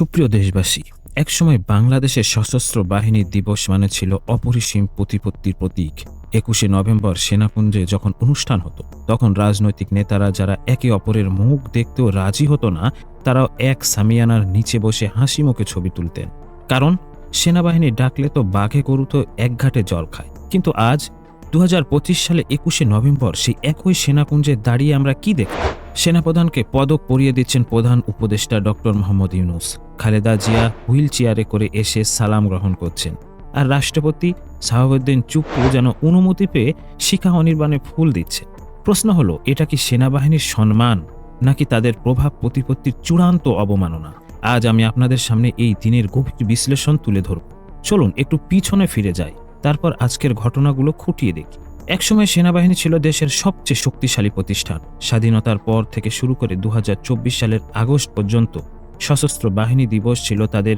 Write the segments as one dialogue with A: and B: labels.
A: সুপ্রিয় দেশবাসী, একসময় বাংলাদেশের সশস্ত্র বাহিনী দিবস মানে ছিল অপরিসীম প্রতিপত্তির প্রতীক। একুশে নভেম্বর সেনাপুঞ্জে যখন অনুষ্ঠান হতো, তখন রাজনৈতিক নেতারা যারা একে অপরের মুখ দেখতেও রাজি হতো না, তারাও এক সামিয়ানার নিচে বসে হাসি মুখে ছবি তুলতেন। কারণ, সেনাবাহিনী ডাকলে তো বাঘে গরু তো এক ঘাটে জল খায়। কিন্তু আজ দু হাজার পঁচিশ সালে একুশে নভেম্বর সেই একই সেনাকুঞ্জে দাঁড়িয়ে আমরা কি দেখব? সেনাপ্রধানকে পদক পরিয়ে দিচ্ছেন প্রধান উপদেষ্টা ডক্টর মোহাম্মদ ইউনুস। খালেদা জিয়া হুইল চেয়ারে করে এসে সালাম গ্রহণ করছেন। আর রাষ্ট্রপতি সাহাবুদ্দিন চুপ্পু যেন অনুমতি পেয়ে শিখা অনির্বাণে ফুল দিচ্ছে। প্রশ্ন হলো, এটা কি সেনাবাহিনীর সম্মান, নাকি তাদের প্রভাব প্রতিপত্তির চূড়ান্ত অবমাননা? আজ আমি আপনাদের সামনে এই দিনের গভীর বিশ্লেষণ তুলে ধরব। চলুন, একটু পিছনে ফিরে যাই। তারপর আজকের ঘটনাগুলো খুঁটিয়ে দেখি। একসময় সেনাবাহিনী ছিল দেশের সবচেয়ে শক্তিশালী প্রতিষ্ঠান। স্বাধীনতার পর থেকে শুরু করে দু হাজার চব্বিশ সালের আগস্ট পর্যন্ত সশস্ত্র বাহিনী দিবস ছিল তাদের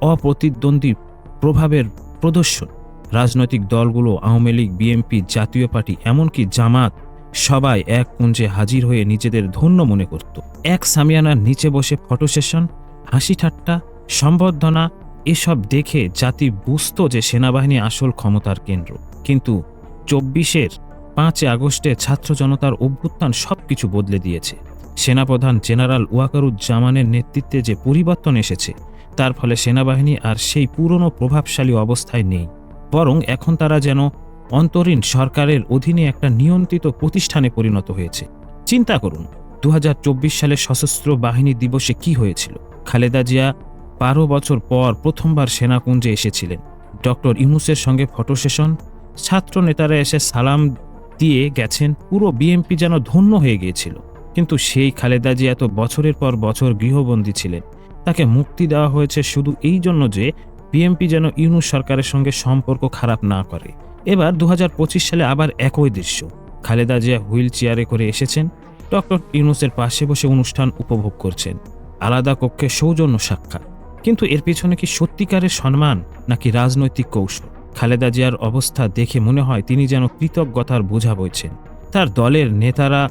A: অপ্রতিদ্বন্দ্বী প্রভাবের প্রদর্শন। রাজনৈতিক দলগুলো, আওয়ামী লীগ, বিএনপি, জাতীয় পার্টি, এমনকি জামাত সবাই এক কুঞ্জে হাজির হয়ে নিজেদের ধন্য মনে করত। এক সামিয়ানার নিচে বসে ফটো সেশন, হাসি ঠাট্টা, সম্বর্ধনা, এসব দেখে জাতি বুঝত যে সেনাবাহিনী আসল ক্ষমতার কেন্দ্র। কিন্তু চব্বিশের পাঁচই আগস্টে ছাত্র জনতার অভ্যুত্থান সবকিছু বদলে দিয়েছে। সেনাপ্রধান জেনারেল ওয়াকারুজ্জামানের নেতৃত্বে যে পরিবর্তন এসেছে, তার ফলে সেনাবাহিনী আর সেই পুরনো প্রভাবশালী অবস্থায় নেই। বরং এখন তারা যেন অন্তরীণ সরকারের অধীনে একটা নিয়ন্ত্রিত প্রতিষ্ঠানে পরিণত হয়েছে। চিন্তা করুন দু হাজার চব্বিশ সালে সশস্ত্র বাহিনী দিবসে কি হয়েছিল? খালেদা জিয়া বারো বছর পর প্রথমবার সেনাকুঞ্জে এসেছিলেন। ডক্টর ইউনুসের সঙ্গে ফটো সেশন ছাত্র নেতারা এসে সালাম দিয়ে গেছেন। পুরো বিএমপি যেন ধন্য হয়ে গিয়েছিল। কিন্তু সেই খালেদা জিয়া এত বছরের পর বছর গৃহবন্দী ছিলেন। তাকে মুক্তি দেওয়া হয়েছে শুধু এই জন্য যে বিএমপি যেন ইউনুস সরকারের সঙ্গে সম্পর্ক খারাপ না করে। এবার দু হাজার পঁচিশ সালে আবার একই দৃশ্য। খালেদা জিয়া হুইল চেয়ারে করে এসেছেন। ডক্টর ইউনুসের পাশে বসে অনুষ্ঠান উপভোগ করছেন। আলাদা কক্ষে সৌজন্য সাক্ষাৎ। কিন্তু এর পেছনে কি সত্যিকারের সম্মান নাকি রাজনৈতিক কৌশল? খালেদা জিয়ার অবস্থা দেখে মনে হয় তিনি যেন কৃতজ্ঞতার বোঝা বইছেন। তার দলের নেতারা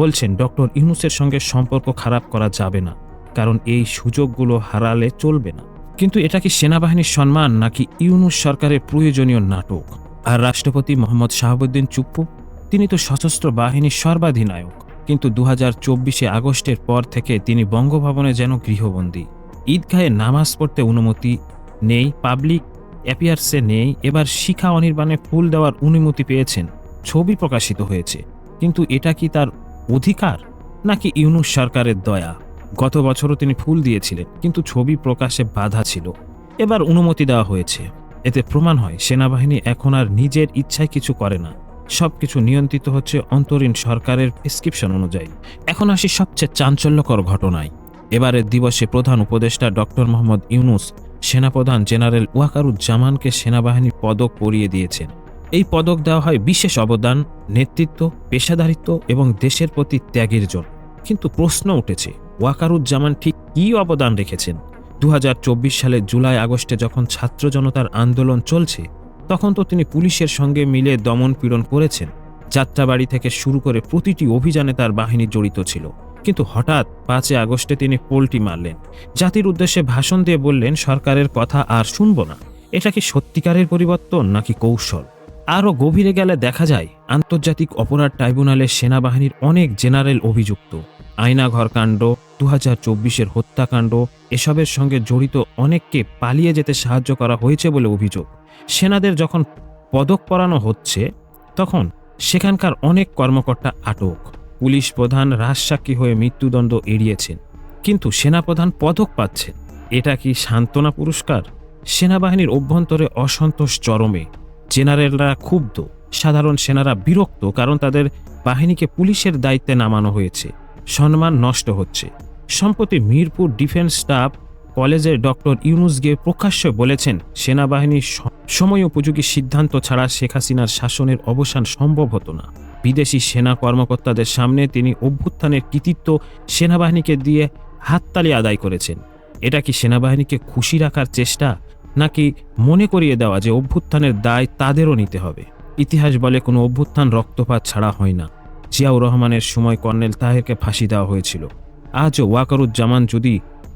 A: বলছেন, ডক্টর ইউনুসের সঙ্গে সম্পর্ক খারাপ করা যাবে না, কারণ এই সুযোগগুলো হারালে চলবে না। কিন্তু এটা কি সেনাবাহিনীর সম্মান, নাকি ইউনুস সরকারের প্রয়োজনীয় নাটক? আর রাষ্ট্রপতি মোহাম্মদ শাহাবুদ্দিন চুপ্পু? তিনি তো সশস্ত্র বাহিনীর সর্বাধিনায়ক, কিন্তু দু হাজার চব্বিশে আগস্টের পর থেকে তিনি বঙ্গভবনে যেন গৃহবন্দী। ঈদগাহে নামাজ পড়তে অনুমতি নেই, পাবলিক অ্যাপিয়ার্সে নেই, এবার শিখা অনির্বাণে ফুল দেওয়ার অনুমতি পেয়েছেন। ছবি প্রকাশিত হয়েছে। কিন্তু এটা কি তার অধিকার? নাকি ইউনুস সরকারের দয়া? গত বছরও তিনি ফুল দিয়েছিলেন, কিন্তু ছবি প্রকাশে বাধা ছিল। এবার অনুমতি দেওয়া হয়েছে। এতে প্রমাণ হয়, সেনাবাহিনী এখন আর নিজের ইচ্ছায় কিছু করে না। সবকিছু নিয়ন্ত্রিত হচ্ছে অন্তরীণ সরকারের প্রেসক্রিপশন অনুযায়ী। এখন আসি সবচেয়ে চাঞ্চল্যকর ঘটনায়। এবারের দিবসে প্রধান উপদেষ্টা ডক্টর মোহাম্মদ ইউনুস সেনাপ্রধান জেনারেল ওয়াকারুজ্জামানকে সেনাবাহিনী পদক পরিয়ে দিয়েছেন। এই পদক দেওয়া হয় বিশেষ অবদান, নেতৃত্ব, পেশাদারিত্ব এবং দেশের প্রতি ত্যাগের জন্য। কিন্তু প্রশ্ন উঠেছে, ওয়াকারুজ্জামান ঠিক কী অবদান রেখেছেন? দু সালের জুলাই আগস্টে যখন ছাত্র জনতার আন্দোলন চলছে, তখন তো তিনি পুলিশের সঙ্গে মিলে দমন পীড়ন করেছেন। যাত্রাবাড়ি থেকে শুরু করে প্রতিটি অভিযানে তার বাহিনী জড়িত ছিল। কিন্তু হঠাৎ পাঁচই আগস্টে তিনি পোলটি মারলেন। জাতির উদ্দেশ্যে ভাষণ দিয়ে বললেন, সরকারের কথা আর শুনব না। এটা কি সত্যিকারের পরিবর্তন নাকি কৌশল? আরও গভীরে গেলে দেখা যায়, আন্তর্জাতিক অপরাধ ট্রাইব্যুনালের সেনাবাহিনীর অনেক জেনারেল অভিযুক্ত। আয়নাঘর কাণ্ড দু হাজার চব্বিশের হত্যাকাণ্ড, এসবের সঙ্গে জড়িত অনেককে পালিয়ে যেতে সাহায্য করা হয়েছে বলে অভিযোগ। সেনাদের যখন পদক পরানো হচ্ছে, তখন সেখানকার অনেক কর্মকর্তা আটক। পুলিশ প্রধান রাজসাক্ষী হয়ে মৃত্যুদণ্ড এড়িয়েছেন। কিন্তু সেনাপ্রধান পদক পাচ্ছেন। এটা কি সান্ত্বনা পুরস্কার? সেনাবাহিনীর অভ্যন্তরে অসন্তোষ চরমে। জেনারেলরা ক্ষুব্ধ। সাধারণ সেনারা বিরক্ত কারণ তাদের বাহিনীকে পুলিশের দায়িত্বে নামানো হয়েছে। সম্মান নষ্ট হচ্ছে। সম্প্রতি মিরপুর ডিফেন্স স্টাফ কলেজের ডক্টর ইউনুস গিয়ে প্রকাশ্যে বলেছেন, সেনাবাহিনীর সময় উপযোগী সিদ্ধান্ত ছাড়া শেখ হাসিনার শাসনের অবসান সম্ভব হতো না। বিদেশি সেনা কর্মকর্তাদের সামনে তিনি অভ্যুত্থানের কৃতিত্ব সেনাবাহিনীকে দিয়ে হাততালি আদায় করেছেন। এটা কি সেনাবাহিনীকে খুশি রাখার চেষ্টা, নাকি মনে করিয়ে দেওয়া যে অভ্যুত্থানের দায় তাদেরও নিতে হবে? ইতিহাস বলে কোনো অভ্যুত্থান রক্তপাত ছাড়া হয় না। জিয়াউর রহমানের সময় কর্নেল তাহেরকে ফাঁসি দেওয়া হয়েছিল। আজও ওয়াকারুজ্জামান যদি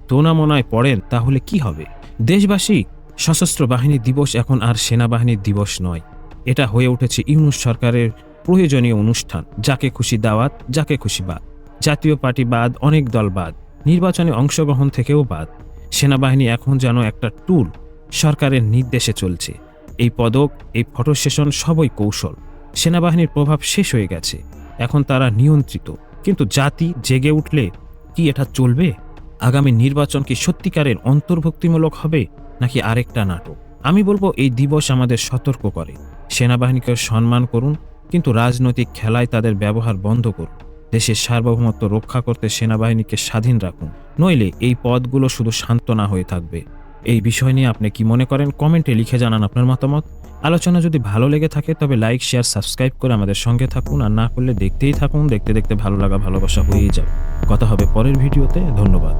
A: দোনামোনায় পড়েন, তাহলে কি হবে? দেশবাসী, সশস্ত্র বাহিনী দিবস এখন আর সেনাবাহিনীর দিবস নয়। এটা হয়ে উঠেছে ইউনুস সরকারের প্রয়োজনীয় অনুষ্ঠান, যাকে খুশি দাওয়াত, যাকে খুশি বাদ। জাতীয় পার্টি বাদ, অনেক দল বাদ। নির্বাচনে অংশগ্রহণ থেকেও বাদ। সেনাবাহিনী এখন যেন একটা টুল সরকারের নির্দেশে চলছে। এই পদক, এই ফটো সেশন সবই কৌশল। সেনাবাহিনীর প্রভাব শেষ হয়ে গেছে। এখন তারা নিয়ন্ত্রিত। কিন্তু জাতি জেগে উঠলে কি এটা চলবে? আগামী নির্বাচন কি সত্যিকারের অন্তর্ভুক্তিমূলক হবে, নাকি আরেকটা নাটক? আমি বলব এই দিবস আমাদের সতর্ক করে। সেনাবাহিনীকে সম্মান করুন কিন্তু রাজনৈতিক খেলায় তাদের ব্যবহার বন্ধ করুন। দেশের সার্বভৌমত্ব রক্ষা করতে সেনাবাহিনীকে স্বাধীন রাখুন। নইলে এই পদগুলো শুধু শান্ত না হয়ে থাকবে। এই বিষয় নিয়ে আপনি কি মনে করেন? কমেন্টে লিখে জানান আপনার মতামত। আলোচনা যদি ভালো লেগে থাকে, তবে লাইক, শেয়ার, সাবস্ক্রাইব করে আমাদের সঙ্গে থাকুন। আর না করলে দেখতেই থাকুন। দেখতে দেখতে ভালো লাগা, ভালোবাসা হয়েই যাবে। কথা হবে পরের ভিডিওতে। ধন্যবাদ।